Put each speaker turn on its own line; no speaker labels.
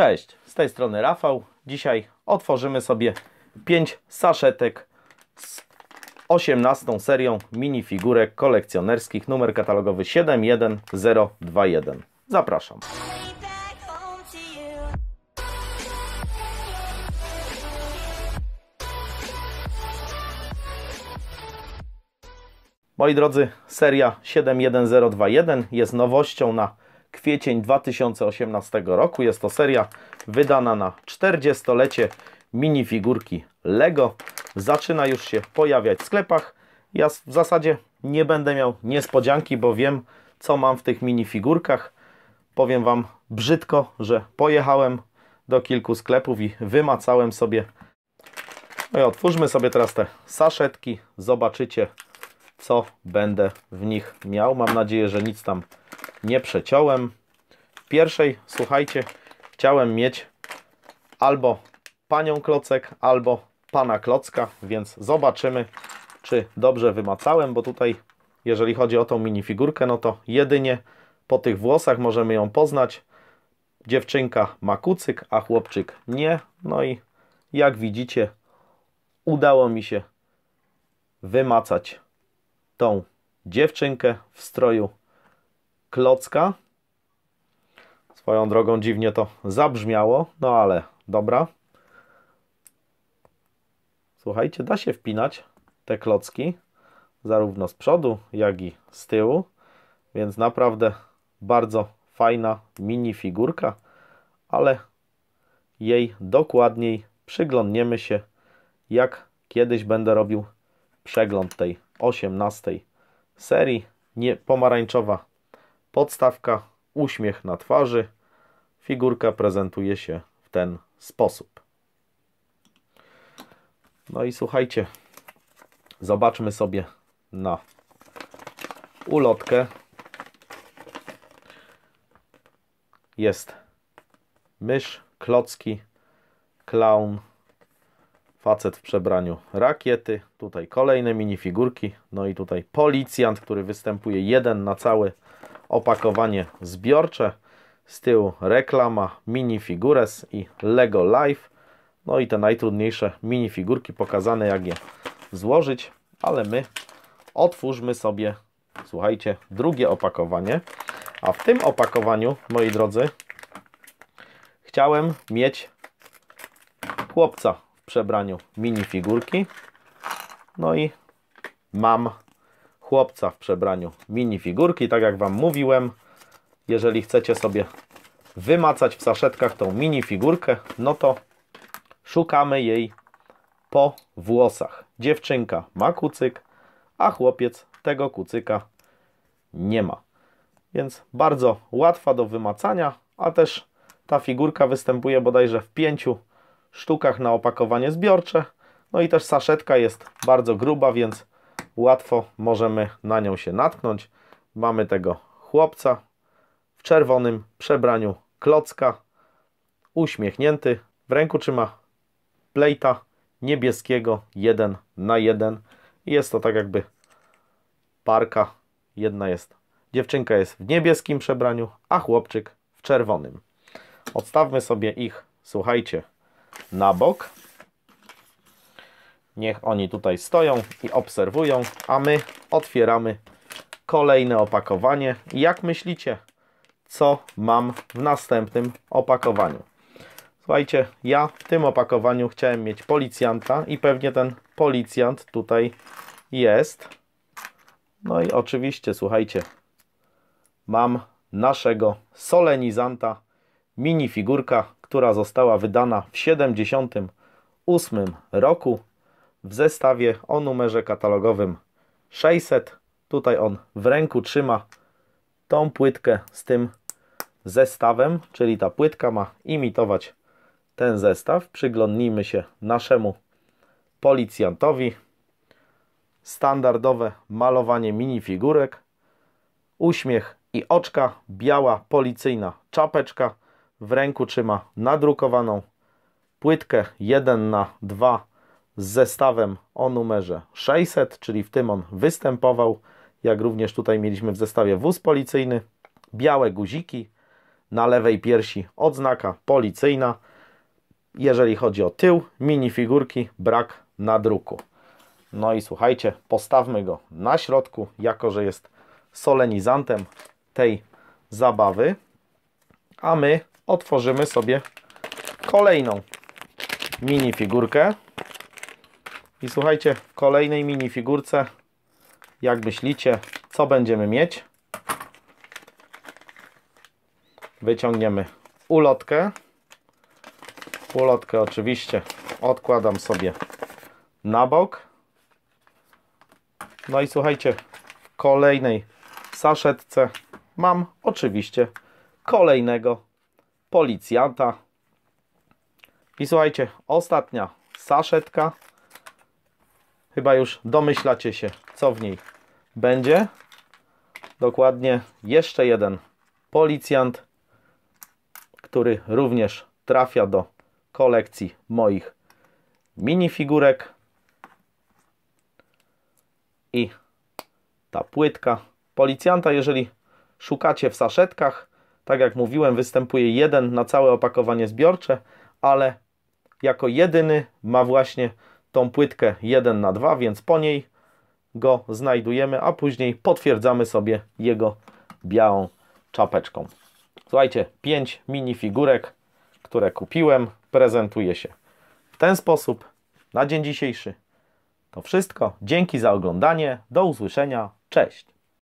Cześć, z tej strony Rafał. Dzisiaj otworzymy sobie 5 saszetek z 18 serią minifigurek kolekcjonerskich, numer katalogowy 71021. Zapraszam. Moi drodzy, seria 71021 jest nowością na kwiecień 2018 roku. Jest to seria wydana na 40-lecie minifigurki Lego. Zaczyna już się pojawiać w sklepach. Ja w zasadzie nie będę miał niespodzianki, bo wiem, co mam w tych minifigurkach. Powiem Wam brzydko, że pojechałem do kilku sklepów i wymacałem sobie. No i otwórzmy sobie teraz te saszetki. Zobaczycie, co będę w nich miał. Mam nadzieję, że nic tam nie przeciąłem. W pierwszej, słuchajcie, chciałem mieć albo panią klocek, albo pana klocka, więc zobaczymy, czy dobrze wymacałem, bo tutaj, jeżeli chodzi o tą minifigurkę, no to jedynie po tych włosach możemy ją poznać. Dziewczynka ma kucyk, a chłopczyk nie. No i jak widzicie, udało mi się wymacać tą dziewczynkę w stroju klocka. Swoją drogą dziwnie to zabrzmiało, no ale dobra. Słuchajcie, da się wpinać te klocki zarówno z przodu, jak i z tyłu, więc naprawdę bardzo fajna mini figurka, ale jej dokładniej przyglądniemy się, jak kiedyś będę robił przegląd tej 18 serii. Nie, pomarańczowa podstawka, uśmiech na twarzy. Figurka prezentuje się w ten sposób. No i słuchajcie, zobaczmy sobie na ulotkę. Jest mysz, klocki, clown, facet w przebraniu rakiety, tutaj kolejne minifigurki, no i tutaj policjant, który występuje jeden na całe opakowanie zbiorcze, z tyłu reklama minifigures i Lego Life, no i te najtrudniejsze minifigurki pokazane jak je złożyć, ale my otwórzmy sobie, słuchajcie, drugie opakowanie, a w tym opakowaniu, moi drodzy, chciałem mieć chłopca w przebraniu minifigurki. No i mam chłopca w przebraniu minifigurki. Tak jak Wam mówiłem, jeżeli chcecie sobie wymacać w saszetkach tą minifigurkę, no to szukamy jej po włosach. Dziewczynka ma kucyk, a chłopiec tego kucyka nie ma. Więc bardzo łatwa do wymacania, a też ta figurka występuje bodajże w pięciu sztukach na opakowanie zbiorcze. No i też saszetka jest bardzo gruba, więc łatwo możemy na nią się natknąć. Mamy tego chłopca w czerwonym przebraniu klocka, uśmiechnięty. W ręku trzyma plejta niebieskiego 1 na 1. Jest to tak jakby parka. Jedna jest, dziewczynka jest w niebieskim przebraniu, a chłopczyk w czerwonym. Odstawmy sobie ich, słuchajcie, na bok. Niech oni tutaj stoją i obserwują, a my otwieramy kolejne opakowanie. Jak myślicie, co mam w następnym opakowaniu? Słuchajcie, ja w tym opakowaniu chciałem mieć policjanta i pewnie ten policjant tutaj jest. No i oczywiście, słuchajcie, mam naszego solenizanta, minifigurka, która została wydana w 78 roku w zestawie o numerze katalogowym 600. Tutaj on w ręku trzyma tą płytkę z tym zestawem, czyli ta płytka ma imitować ten zestaw. Przyglądnijmy się naszemu policjantowi. Standardowe malowanie minifigurek, uśmiech i oczka, biała policyjna czapeczka, w ręku trzyma nadrukowaną płytkę 1 na 2 z zestawem o numerze 600, czyli w tym on występował, jak również tutaj mieliśmy w zestawie wóz policyjny, białe guziki, na lewej piersi odznaka policyjna. Jeżeli chodzi o tył minifigurki, brak nadruku. No i słuchajcie, postawmy go na środku, jako że jest solenizantem tej zabawy. A my otworzymy sobie kolejną minifigurkę. I słuchajcie, w kolejnej minifigurce, jak myślicie, co będziemy mieć? Wyciągniemy ulotkę. Ulotkę oczywiście odkładam sobie na bok. No i słuchajcie, w kolejnej saszetce mam oczywiście kolejnego policjanta. I słuchajcie, ostatnia saszetka. Chyba już domyślacie się, co w niej będzie. Dokładnie jeszcze jeden policjant, który również trafia do kolekcji moich minifigurek. I ta płytka policjanta, jeżeli szukacie w saszetkach, tak jak mówiłem, występuje jeden na całe opakowanie zbiorcze, ale jako jedyny ma właśnie tą płytkę 1 na 2, więc po niej go znajdujemy, a później potwierdzamy sobie jego białą czapeczką. Słuchajcie, 5 minifigurek, które kupiłem, prezentuje się w ten sposób na dzień dzisiejszy. To wszystko. Dzięki za oglądanie. Do usłyszenia. Cześć.